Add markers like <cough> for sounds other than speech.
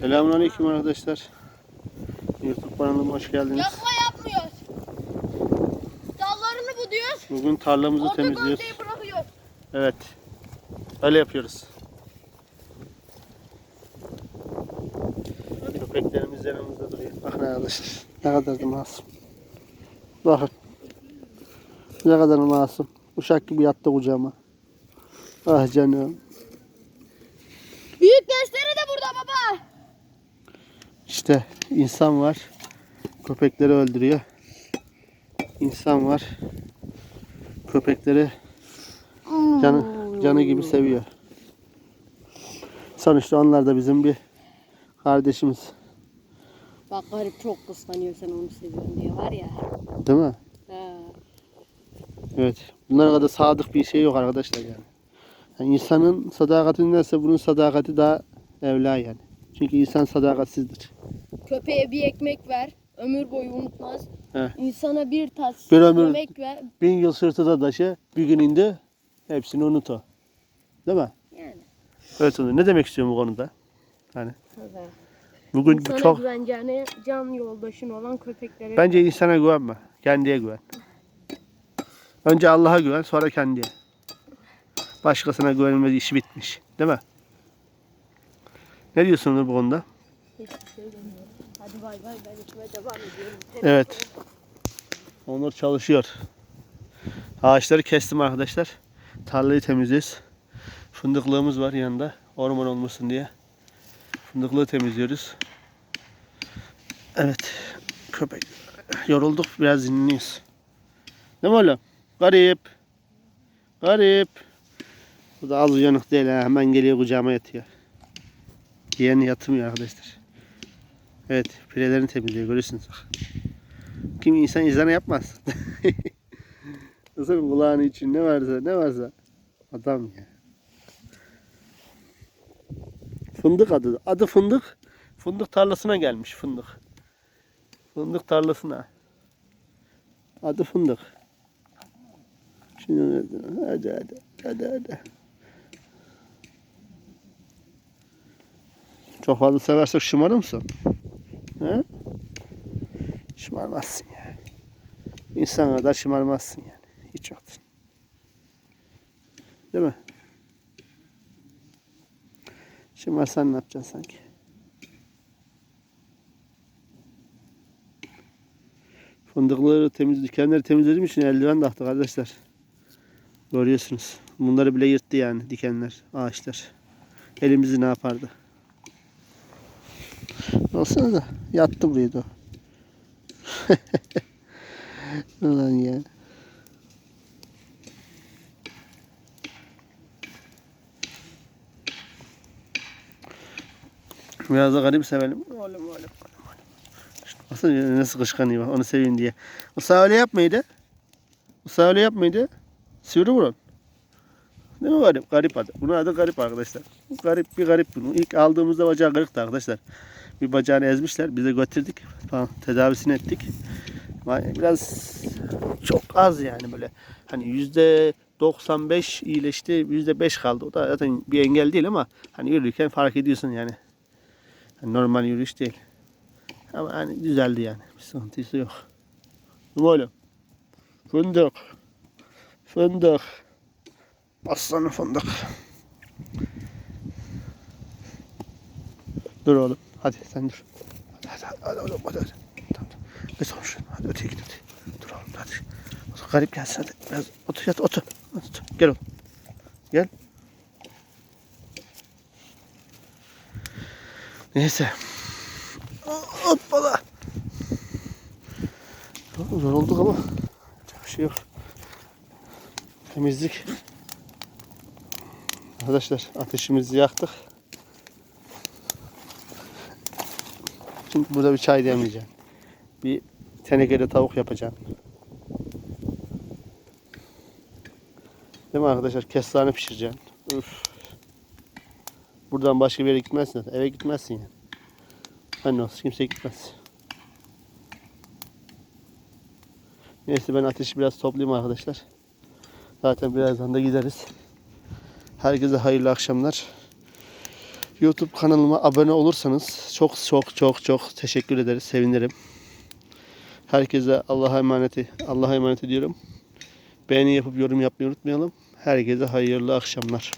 Selamünaleyküm arkadaşlar. YouTube kanalıma hoş geldiniz. Yakma yapmıyoruz. Dallarını buduyoruz. Bugün tarlamızı Orada temizliyoruz. bırakıyoruz. Evet. Öyle yapıyoruz. Köpeklerimiz yanımızda duruyor. Bakın arkadaşlar. Ne kadar da masum. Bakın. Ne kadar masum. Uşak gibi yattı kucağıma. Ah canım. Büyük gençleri de burada baba. İşte insan var. Köpekleri öldürüyor. İnsan var. Köpekleri canı, canı gibi seviyor. Sonuçta onlar da bizim bir kardeşimiz. Bak garip çok kıskanıyor sen onu seviyorsun diye var ya. Değil mi? He. Evet. Bunlara kadar sadık bir şey yok arkadaşlar yani. yani insanın sadakatindense bunun sadakati daha evla yani. Çünkü insan sadakatsizdir. Köpeğe bir ekmek ver. Ömür boyu unutmaz. He. İnsana bir tas Bir ömür- yemek ver. Bin yıl sırtıda taşı bir gün indi hepsini unut o. Değil mi? Yani. Evet onu. Ne demek istiyorum bu konuda? Hani Tabii. bugün İnsana çok güveneceğine can yoldaşın olan köpeklere bence insana güvenme. Kendiye güven. Önce Allah'a güven, sonra kendiye. Başkasına güvenilmez işi bitmiş. Değil mi? Ne diyorsunuz bu konuda? hiçbir şey demiyorum. Hadi bay bay ben işime devam ediyorum. Evet. Onur çalışıyor. Ağaçları kestim arkadaşlar. Tarlayı temizliyoruz. Fındıklığımız var yanında. Orman olmasın diye. Fındıklığı temizliyoruz. Evet. Köpek. Yorulduk. Biraz dinleniyoruz. Değil mi oğlum? Garip. Garip. Bu da az uyanık değil ha. Hemen geliyor kucağıma yatıyor. Yeğen yatmıyor arkadaşlar. Evet. Pirelerini temizliyor. Görüyorsunuz. Kim insan insana yapmaz. <laughs> Nasıl kulağın için ne varsa ne varsa adam ya. Fındık adı. Adı fındık. Fındık tarlasına gelmiş fındık. Fındık tarlasına. Adı fındık. Şimdi hadi hadi hadi hadi. Çok fazla seversek şımarır mısın? He? Şımarmazsın yani. İnsan kadar şımarmazsın yani. Hiç yoktur. Değil mi? Şımarsan ne yapacaksın sanki? Fındıkları temiz, dikenleri temizlediğim için eldiven attık arkadaşlar. Görüyorsunuz. Bunları bile yırttı yani dikenler, ağaçlar. Elimizi ne yapardı? Olsana da yattı buraya da. <laughs> Ulan ya. Biraz da garip sevelim. Oğlum oğlum oğlum. Nasıl, nasıl kışkanıyor onu seveyim diye. Usta öyle yapmaydı. Usta öyle yapmaydı. Sivri burun. Değil mi garip? Garip adı. Bunun adı garip arkadaşlar. Garip bir garip bunu. İlk aldığımızda bacağı kırıktı arkadaşlar. Bir bacağını ezmişler. Biz de götürdük. Falan, tedavisini ettik. Biraz çok az yani böyle. Hani yüzde 95 iyileşti. Yüzde 5 kaldı. O da zaten bir engel değil ama hani yürürken fark ediyorsun yani. Hani normal yürüyüş değil. Ama hani düzeldi yani. Bir sıkıntısı yok. Oğlum? Fındık. Fındık. Aslanı fındık. Dur oğlum. Hadi sen dur. Hadi hadi hadi, oğlum hadi. hadi. Tamam tamam. Geç oğlum şunu. Hadi öteye git öteye. Dur oğlum hadi. Garip gelsin hadi. Biraz otur yat otur. otur. Gel oğlum. Gel. Neyse. Hoppala. Zor olduk ama. Bir şey yok. Temizlik. Arkadaşlar ateşimizi yaktık. Şimdi burada bir çay demleyeceğim. Bir tenekede tavuk yapacağım. Değil mi arkadaşlar? Kestane pişireceğim. Üf. Buradan başka bir yere gitmezsin. Eve gitmezsin yani. Anne olsun kimse gitmez. Neyse ben ateşi biraz toplayayım arkadaşlar. Zaten birazdan da gideriz. Herkese hayırlı akşamlar. YouTube kanalıma abone olursanız çok çok çok çok teşekkür ederiz. Sevinirim. Herkese Allah'a emanet Allah'a emanet ediyorum. Beğeni yapıp yorum yapmayı unutmayalım. Herkese hayırlı akşamlar.